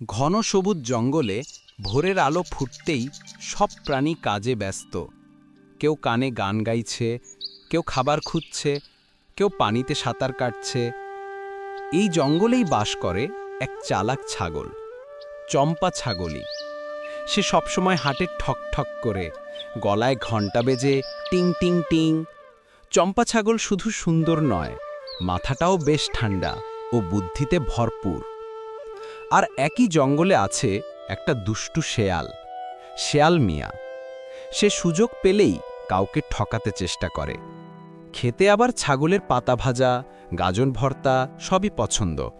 ঘন সবুজ জঙ্গলে ভোরের আলো ফুটতেই সব প্রাণী কাজে ব্যস্ত। কেউ কানে গান গাইছে, কেউ খাবার খুঁজছে, কেউ পানিতে সাঁতার কাটছে। এই জঙ্গলেই বাস করে এক চালাক ছাগল, চম্পা ছাগলি। সে সবসময় হাটে ঠক ঠক করে, গলায় ঘণ্টা বেজে টিং টিং টিং। চম্পা ছাগল শুধু সুন্দর নয়, মাথাটাও বেশ ঠান্ডা ও বুদ্ধিতে ভরপুর। আর একই জঙ্গলে আছে একটা দুষ্টু শেয়াল। শেয়াল মিয়া। সে সুযোগ পেলেই কাউকে ঠকাতে চেষ্টা করে। খেতে আবার ছাগলের পাতা ভাজা গাজন ভর্তা সবই পছন্দ।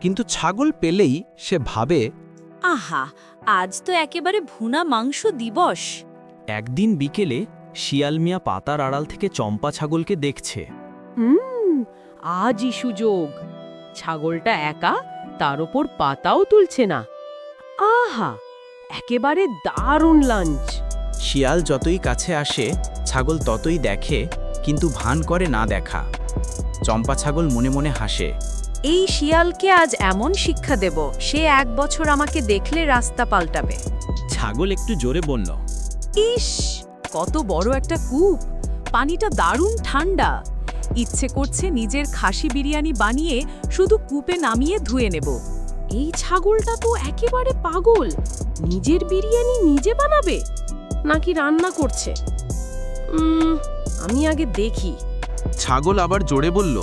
কিন্তু ছাগল পেলেই সে ভাবে আহা আজ তো একেবারে ভুনা মাংস দিবস। একদিন বিকেলে শিয়াল মিয়া পাতার আড়াল থেকে চম্পা ছাগলকে দেখছে। হুম আজই সুযোগ। ছাগলটা একা? তার ওপর পাতাও তুলছে না। আহা একেবারে দারুণ লাঞ্চ। শিয়াল যতই কাছে আসে ছাগল ততই দেখে কিন্তু ভান করে না দেখা। চম্পা ছাগল মনে মনে হাসে। এই শিয়ালকে আজ এমন শিক্ষা দেব সে এক বছর আমাকে দেখলে রাস্তা পাল্টাবে। ছাগল একটু জোরে বলল ইস কত বড় একটা কূপ। পানিটা দারুণ ঠান্ডা। ইচ্ছে করছে নিজের খাসি বিরিয়ানি বানিয়ে শুধু কূপে নামিয়ে ধুয়ে নেব। এই ছাগলটা তো একেবারে পাগল। নিজের বিরিয়ানি নিজে বানাবে? নাকি রান্না করছে? আমি আগে দেখি। ছাগল আবার জোরে বলল